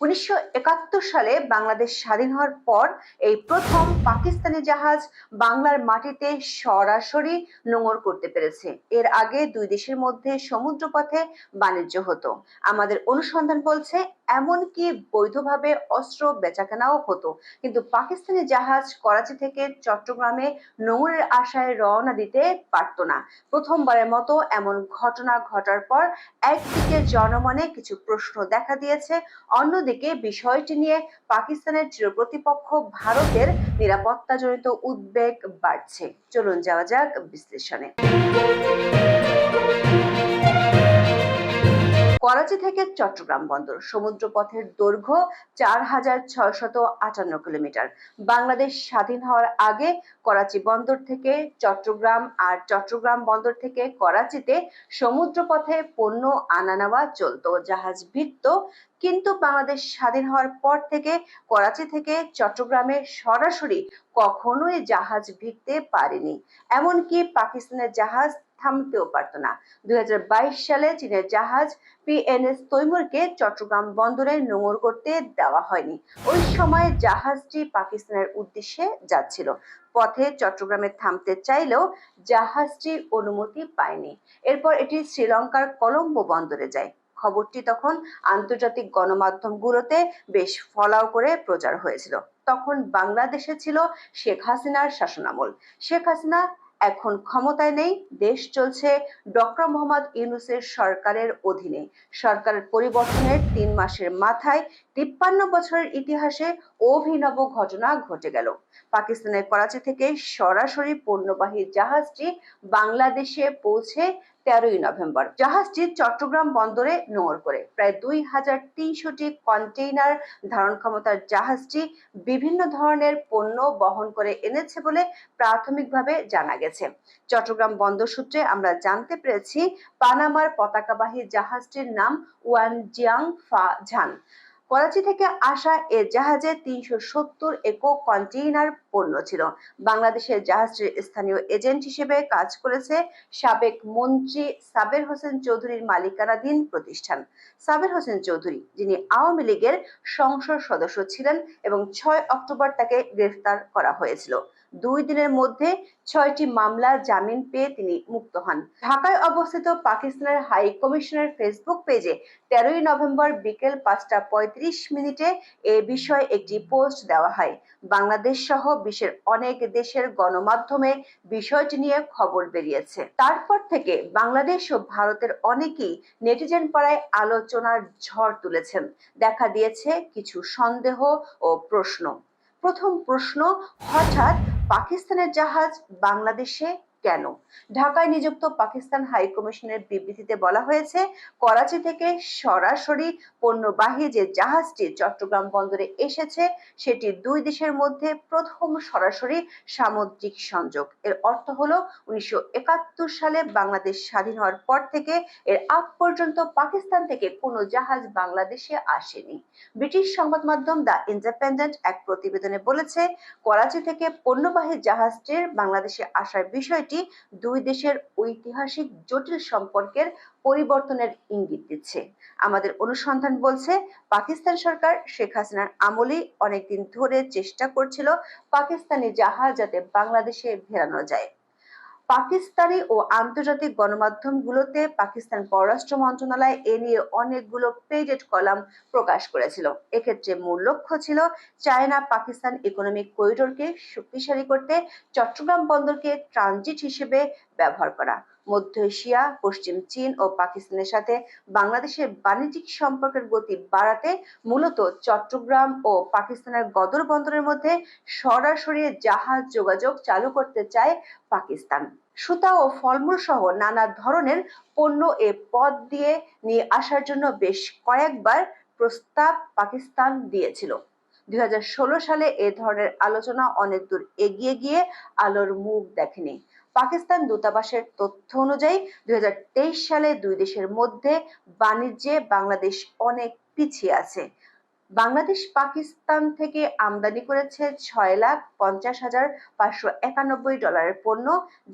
উনিশশো একাত্তর সালে বাংলাদেশ স্বাধীন হওয়ার পর এই প্রথম পাকিস্তানি জাহাজ বাংলার মাটিতে সরাসরি নোঙর করতে পেরেছে। এর আগে দুই দেশের মধ্যে সমুদ্রপথে বাণিজ্য হতো। আমাদের অনুসন্ধান বলছে, এমনকি বৈধভাবে অস্ত্র বেচাকেনাও হতো। কিন্তু পাকিস্তানি জাহাজ করাচি থেকে চট্টগ্রামে নোঙরের আশায় রওনা দিতে পারত না। প্রথমবারের মতো এমন ঘটনা ঘটার পর একদিকে জনমনে কিছু প্রশ্ন দেখা দিয়েছে অন্যদিকে বিষয়টি নিয়ে পাকিস্তানের চিরপ্রতিপক্ষ ভারতের নিরাপত্তাজনিত উদ্বেগ বাড়ছে। চলুন যাওয়া যাক বিশ্লেষণে। করাচি থেকে চট্টগ্রাম বন্দর। সমুদ্রপথের দৈর্ঘ্য চার হাজার ছয়শত আটান্ন কিলোমিটার। বাংলাদেশ স্বাধীন হওয়ার আগে করাচি বন্দর থেকে চট্টগ্রাম আর চট্টগ্রাম বন্দর থেকে করাচিতে সমুদ্রপথে পণ্য আনা নেওয়া চলতো, জাহাজ ভিড়ত কিন্তু বাংলাদেশ স্বাধীন হওয়ার পর থেকে করাচি থেকে চট্টগ্রামে সরাসরি কখনোই জাহাজ ভিড়তে পারেনি। এমনকি পাকিস্তানের জাহাজ থামতেও পারত না। দুই সালে চীনের জাহাজ পিএনএস তৈমুরকে চট্টগ্রাম বন্দরে নোঙর করতে দেওয়া হয়নি। ওই সময় জাহাজটি পাকিস্তানের উদ্দেশ্যে যাচ্ছিল। পথে চট্টগ্রামে থামতে চাইলেও জাহাজটি অনুমতি পায়নি। এরপর এটি শ্রীলঙ্কার কলম্বো বন্দরে যায়। খবরটি তখন আন্তর্জাতিক গণমাধ্যমগুলোতে বেশ ফলাও করে প্রচার হয়েছিল। তখন বাংলাদেশে ছিল শেখ হাসিনার শাসনামল। শেখ হাসিনা এখন ক্ষমতায় নেই, দেশ চলছে ডক্টর মোহাম্মদ ইউনুসের সরকারের অধীনে। সরকারের পরিবর্তনের তিন মাসের মাথায় তিপ্পান্ন বছরের ইতিহাসে অভিনব ঘটনা ঘটে গেল। পাকিস্তানের করাচি থেকে সরাসরি পণ্যবাহী জাহাজটি বাংলাদেশে পৌঁছে তেরোই নভেম্বর। জাহাজটি চট্টগ্রাম বন্দরে নোঙর করে। প্রায় দুই হাজার তিনশোটি কন্টেইনার ধারণ ক্ষমতার জাহাজটি বিভিন্ন ধরনের পণ্য বহন করে এনেছে বলে প্রাথমিকভাবে জানা গেছে। চট্টগ্রাম বন্দর সূত্রে আমরা জানতে পেরেছি, পানামার পতাকাবাহী জাহাজটির নাম ওয়ান জিয়াং ফা ঝান করাচি থেকে আসা এ জাহাজে তিনশো সত্তর একক কন্টেইনার পণ্য ছিল। বাংলাদেশের জাহাজটির স্থানীয় এজেন্ট হিসেবে কাজ করেছে সাবেক মন্ত্রী সাবের হোসেন চৌধুরীর মালিকানাধীন প্রতিষ্ঠান। সাবের হোসেন চৌধুরী, যিনি আওয়ামী লীগের সংসদ সদস্য ছিলেন এবং ছয় অক্টোবর তাকে গ্রেফতার করা হয়েছিল। দুই দিনের মধ্যে ছয়টি মামলা জামিন পেয়ে তিনি মুক্ত হন। ঢাকায় অবস্থিত পাকিস্তানের হাই কমিশনের ফেসবুক পেজে তেরোই নভেম্বর বিকেল পাঁচটা পঁয়ত্রিশ মিনিটে এ বিষয়ে একটি পোস্ট দেওয়া হয়। বাংলাদেশ সহ বিশ্বের অনেক দেশের গণমাধ্যমে বিষয়টি নিয়ে খবর বেরিয়েছে। তারপর থেকে বাংলাদেশ ও ভারতের অনেকেই নেটিজেন পাড়ায় আলোচনার ঝড় তুলেছেন। দেখা দিয়েছে কিছু সন্দেহ ও প্রশ্ন। প্রথম প্রশ্ন, হঠাৎ পাকিস্তানের জাহাজ বাংলাদেশে কেন? ঢাকায় নিযুক্ত পাকিস্তান হাই কমিশনের বিবৃতিতে বলা হয়েছে, করাচি থেকে সরাসরি পণ্যবাহী যে জাহাজটি চট্টগ্রাম বন্দরে এসেছে, সেটি দুই দেশের মধ্যে প্রথম সরাসরি সামুদ্রিক সংযোগ। এর অর্থ হলো, উনিশশো সালে বাংলাদেশ স্বাধীন হওয়ার পর থেকে এর আগ পর্যন্ত পাকিস্তান থেকে কোনো জাহাজ বাংলাদেশে আসেনি। ব্রিটিশ সংবাদ মাধ্যম দ্য ইন্ডিপেন্ডেন্ট এক প্রতিবেদনে বলেছে, করাচি থেকে পণ্যবাহী জাহাজটির বাংলাদেশে আসার বিষয়টি দুই দেশের ঐতিহাসিক জটিল সম্পর্কের পরিবর্তনের ইঙ্গিত দিচ্ছে। আমাদের অনুসন্ধান বলছে, পাকিস্তান সরকার শেখ হাসিনার আমলেই অনেকদিন ধরে চেষ্টা করছিল পাকিস্তানি জাহাজ যাতে বাংলাদেশে ভেড়ানো যায়। পাকিস্তানি ও আন্তর্জাতিক গণমাধ্যমগুলোতে পাকিস্তান পররাষ্ট্র মন্ত্রণালয় এ নিয়ে অনেকগুলো পেজেড কলাম প্রকাশ করেছিল। এক্ষেত্রে মূল লক্ষ্য ছিল চায়না পাকিস্তান ইকোনমিক করিডোরকে শক্তিশালী করতে চট্টগ্রাম বন্দরকে ট্রানজিট হিসেবে ব্যবহার করা। মধ্য এশিয়া, পশ্চিম চীন ও পাকিস্তানের সাথে বাংলাদেশের বাণিজ্যিক সম্পর্কের গতি বাড়াতে মূলত চট্টগ্রাম ও পাকিস্তানের গদর বন্দরের মধ্যে সরাসরি জাহাজ যোগাযোগ চালু করতে চায় পাকিস্তান। সুতা ও ফলমূল সহ নানা ধরনের পণ্য এ পথ দিয়ে নিয়ে আসার জন্য বেশ কয়েকবার প্রস্তাব পাকিস্তান দিয়েছিল। দুই হাজার ষোলো সালে এ ধরনের আলোচনা অনেক দূর এগিয়ে গিয়ে আলোর মুখ দেখেনি। পাকিস্তান দূতাবাসের তথ্য অনুযায়ী দুই হাজার তেইশ সালে দুই দেশের মধ্যে বাণিজ্যে বাংলাদেশ অনেক পিছিয়ে আছে। বাংলাদেশ পাকিস্তান থেকে আমদানি করেছে ছয় লাখ পঞ্চাশ হাজার পাঁচশো একানব্বই ডলারের পণ্য,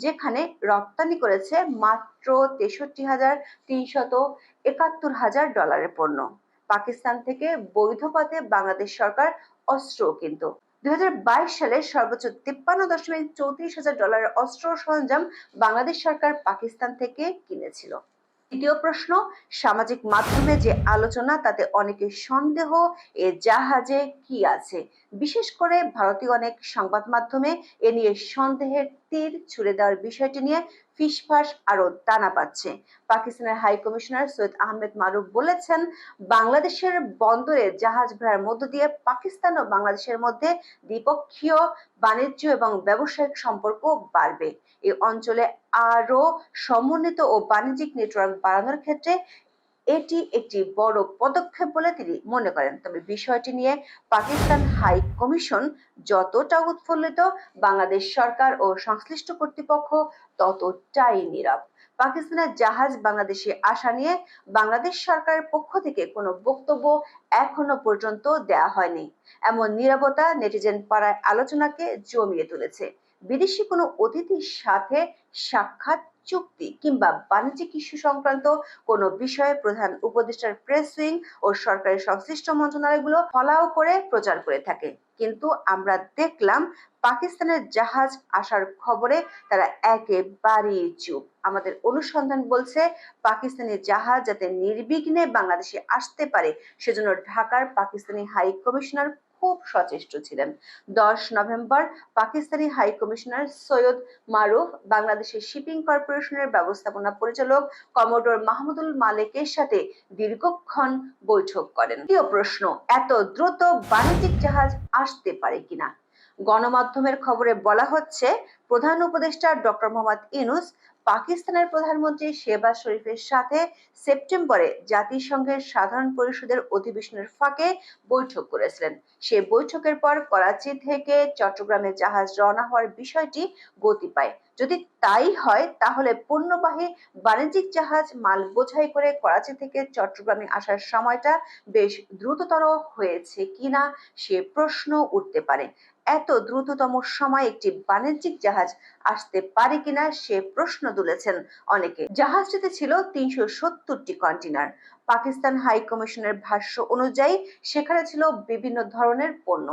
যেখানে রপ্তানি করেছে মাত্র তেষট্টি হাজার তিনশত একাত্তর হাজার ডলারের পণ্য। পাকিস্তান থেকে বৈধ পথে বাংলাদেশ সরকার অস্ত্র কিন্তু। দুই সালে সর্বোচ্চ তিপ্পান্ন দশমিক চৌত্রিশ হাজার ডলারের অস্ত্র সরঞ্জাম বাংলাদেশ সরকার পাকিস্তান থেকে কিনেছিল। দ্বিতীয় প্রশ্ন, সামাজিক মাধ্যমে যে আলোচনা, তাতে অনেকের সন্দেহ, এ জাহাজে কি আছে? বিশেষ করে ভারতীয় অনেক সংবাদ মাধ্যমে এ নিয়ে সন্দেহের তীর ছুড়ে দেওয়ার বিষয়টি নিয়ে ফিসফাস আরও দানা পাচ্ছে। পাকিস্তানের হাই কমিশনার সৈয়দ আহমেদ মারুফ বলেছেন, বাংলাদেশের বন্দরে জাহাজ ভাড়ার মধ্য দিয়ে পাকিস্তান ও বাংলাদেশের মধ্যে দ্বিপক্ষীয় বাণিজ্য এবং ব্যবসায়িক সম্পর্ক বাড়বে। এই অঞ্চলে আরও সমন্বিত ও বাণিজ্যিক নেটওয়ার্ক বাড়ানোর ক্ষেত্রে এটি একটি বড় পদক্ষেপ বলে তিনি মনে করেন। তবে বিষয়টি নিয়ে পাকিস্তান হাই কমিশন যতটা উৎফুল্লিত, বাংলাদেশ সরকার ও সংশ্লিষ্ট কর্তৃপক্ষ ততটাই নীরব। পাকিস্তানের জাহাজ বাংলাদেশে আসা নিয়ে বাংলাদেশ সরকারের পক্ষ থেকে কোনো বক্তব্য এখনও পর্যন্ত দেয়া হয়নি। এমন নীরবতা নেটিজেন পাড়ায় আলোচনাকে জমিয়ে তুলেছে। বিদেশি কোনো অতিথির সাথে সাক্ষাৎ চুক্তি কিংবা বাণিজ্যিক ইস্যু সংক্রান্ত কোনো বিষয়ে প্রধান উপদেষ্টার প্রেস উইং ও সরকারি সংশ্লিষ্ট মন্ত্রণালয়গুলো ফলাও করে প্রচার করে থাকে। কিন্তু আমরা দেখলাম পাকিস্তানের জাহাজ আসার খবরে তারা একেবারেই চুপ। আমাদের অনুসন্ধান বলছে পাকিস্তানি জাহাজ যাতে নির্বিঘ্নে বাংলাদেশে আসতে পারে, সেজন্য ঢাকার পাকিস্তানি হাই কমিশনার খুব সচেষ্ট ছিলেন। দশ November Pakistani high commissioner Syed Maruf বাংলাদেশের শিপিং কর্পোরেশনের ব্যবস্থাপনা পরিচালক কমোডোর মাহমুদুল মালেকের সাথে দীর্ঘক্ষণ বৈঠক করেন। দ্বিতীয় প্রশ্ন, এত দ্রুত বাণিজ্যিক জাহাজ আসতে পারে কিনা? গণমাধ্যমের খবরে বলা হচ্ছে, প্রধান উপদেষ্টা ডক্টর মোহাম্মদ ইনুস পাকিস্তানের প্রধানমন্ত্রী শেবাজ শরীফের সাথে সেপ্টেম্বরে জাতিসংঘের সাধারণ পরিষদের অধিবেশনের ফাঁকে বৈঠক করেছিলেন। সে বৈঠকের পর করাচি থেকে চট্টগ্রামে জাহাজ রওনা হওয়ার বিষয়টি গতি পায়। যদি তাই হয়, তাহলে পণ্যবাহী বাণিজ্যিক জাহাজ মাল বোঝাই করে করাচি থেকে চট্টগ্রামে আসার সময়টা বেশ দ্রুততর হয়েছে কিনা সে প্রশ্ন উঠতে পারে। এত দ্রুততম সময় একটি বাণিজ্যিক জাহাজ আসতে পারে কিনা সে প্রশ্ন তুলেছেন অনেকে। জাহাজটিতে ছিল তিনশো সত্তরটি কন্টেনার পাকিস্তান হাই কমিশনের ভাষ্য অনুযায়ী সেখানে ছিল বিভিন্ন ধরনের পণ্য।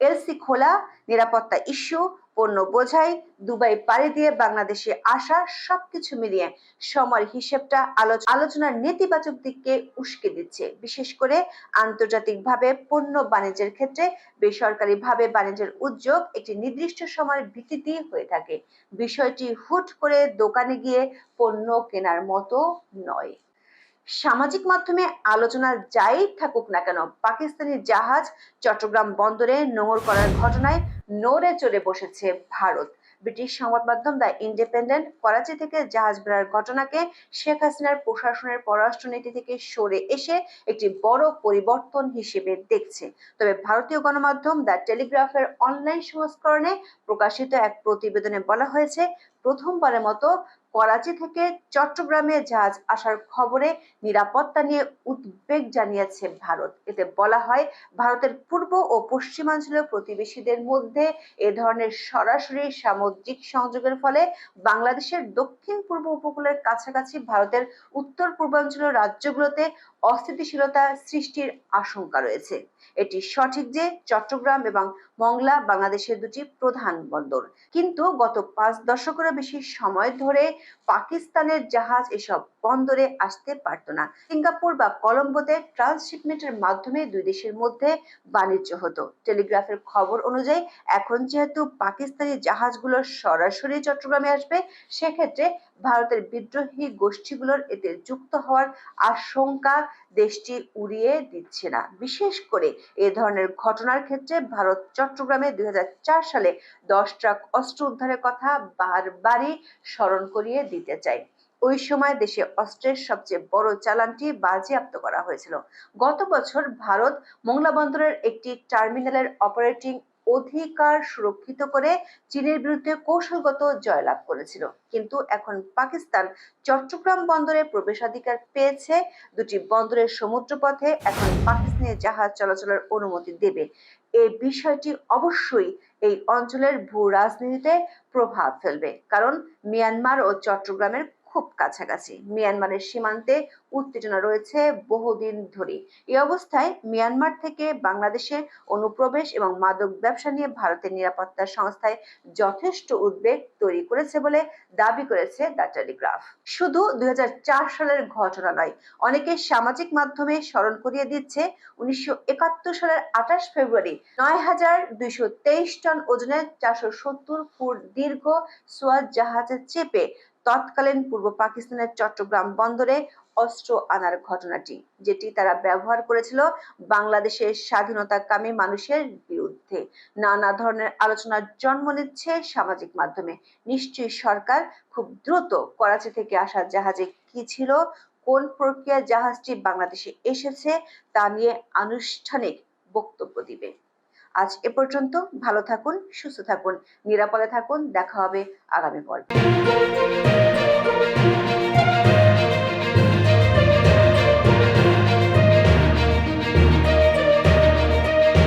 এলসি খোলা, নিরাপত্তা ইস্যু পণ্য বোঝাই, দুবাই পাড়ি দিয়ে বাংলাদেশে আসা সবকিছু মিলিয়ে সময়ের হিসেবটা আলোচনার নেতিবাচক দিককে উস্কে দিচ্ছে। বিশেষ করে আন্তর্জাতিকভাবে পণ্য বাণিজ্যের ক্ষেত্রে বেসরকারিভাবে বাণিজ্যের উদ্যোগ একটি নির্দিষ্ট সময়ের ভিত্তিতেই হয়ে থাকে। বিষয়টি হুট করে দোকানে গিয়ে পণ্য কেনার মতো নয়। সামাজিক মাধ্যমে আলোচনা যাই থাকুক না কেন, পাকিস্তানি জাহাজ চট্টগ্রাম বন্দরে নোঙর করার ঘটনায় নড়ে চড়ে বসেছে ভারত। ব্রিটিশ সংবাদ মাধ্যম দ্য ইন্ডিপেন্ডেন্ট করাচি থেকে জাহাজ বেড়ার ঘটনাকে শেখ হাসিনার প্রশাসনের পররাষ্ট্রনীতি থেকে সরে এসে একটি বড় পরিবর্তন হিসেবে দেখছে। তবে ভারতীয় গণমাধ্যম দ্য টেলিগ্রাফের অনলাইন সংস্করণে প্রকাশিত এক প্রতিবেদনে বলা হয়েছে, প্রথমবারের মতো করাচি থেকে চট্টগ্রামে জাহাজ আসার খবরে নিরাপত্তা নিয়ে উদ্বেগ জানিয়েছে ভারত। এতে বলা হয়, ভারতের পূর্ব ও পশ্চিমাঞ্চলীয় প্রতিবেশীদের মধ্যে এ ধরনের সরাসরি সামুদ্রিক সংযোগের ফলে বাংলাদেশের দক্ষিণ পূর্ব উপকূলের কাছাকাছি ভারতের উত্তর পূর্বাঞ্চলীয় রাজ্যগুলোতে অস্থিতিশীলতা সৃষ্টির আশঙ্কা রয়েছে। এটি সঠিক যে চট্টগ্রাম এবং মংলা বাংলাদেশের দুটি প্রধান বন্দর। কিন্তু গত পাঁচ দশকেরও বেশি সময় ধরে পাকিস্তানের জাহাজ এসব বন্দরে আসতে পারত না। সিঙ্গাপুর বা কলম্বোতে ট্রান্সশিপমেন্টের মাধ্যমে দুই দেশের মধ্যে বাণিজ্য হতো। টেলিগ্রাফের খবর অনুযায়ী, এখন যেহেতু পাকিস্তানি জাহাজগুলো সরাসরি চট্টগ্রামে আসবে, সেক্ষেত্রে ভারতের বিদ্রোহী গোষ্ঠীগুলোর এতে যুক্ত হওয়ার আশঙ্কা দেশটি উড়িয়ে দিচ্ছে না। বিশেষ করে এ ধরনের ঘটনার ক্ষেত্রে ভারত চট্টগ্রামে দুই সালে দশ ট্রাক অস্ত্র উদ্ধারের কথা বারবারই স্মরণ করিয়ে দিতে চাই ওই সময় দেশে অস্ত্রের সবচেয়ে বড় চালানটি বাজেয়াপ্ত করা হয়েছিল। গত বছর ভারত মোংলা বন্দরের একটি টার্মিনালের অপারেটিং অধিকার সুরক্ষিত করে চীনের বিরুদ্ধে কৌশলগত জয়লাভ করেছিল। কিন্তু এখন পাকিস্তান চট্টগ্রাম বন্দরে প্রবেশাধিকার পেয়েছে। দুটি বন্দরের সমুদ্রপথে এখন পাকিস্তানি জাহাজ চলাচলের অনুমতি দেবে। এই বিষয়টি অবশ্যই এই অঞ্চলের ভূ রাজনীতিতে প্রভাব ফেলবে। কারণ মিয়ানমার ও চট্টগ্রামের খুব কাছাকাছি। মিয়ানমারের সীমান্তে উত্তেজনা রয়েছে বহুদিন ধরে এই অবস্থায় মিয়ানমার থেকে বাংলাদেশে অনুপ্রবেশ এবং মাদক ব্যবসা নিয়ে ভারতের নিরাপত্তা সংস্থায় যথেষ্ট উদ্বেগ তৈরি করেছে বলে দাবি করেছে দ্য টেলিগ্রাফ। শুধু দুই সালের ঘটনা নয়, অনেকে সামাজিক মাধ্যমে স্মরণ করিয়ে দিচ্ছে, উনিশশো একাত্তর সালের আঠাশ ফেব্রুয়ারি নয় হাজার দুইশো তেইশ টন ওজনের চারশো সত্তর ফুট দীর্ঘ সোয়াজ জাহাজে চেপে তৎকালীন পূর্ব পাকিস্তানের চট্টগ্রাম বন্দরে অস্ত্র আনার ঘটনাটি, যেটি তারা ব্যবহার করেছিল বাংলাদেশের স্বাধীনতাকামী মানুষের বিরুদ্ধে। নানা ধরনের আলোচনার জন্ম নিচ্ছে সামাজিক মাধ্যমে। নিশ্চয়ই সরকার খুব দ্রুত করাচি থেকে আসা জাহাজে কি ছিল, কোন প্রক্রিয়া জাহাজটি বাংলাদেশে এসেছে, তা নিয়ে আনুষ্ঠানিক বক্তব্য দিবে। আজ এ পর্যন্ত, ভালো থাকুন, সুস্থ থাকুন, নিরাপদে থাকুন, দেখা হবে আগামী পর্বে।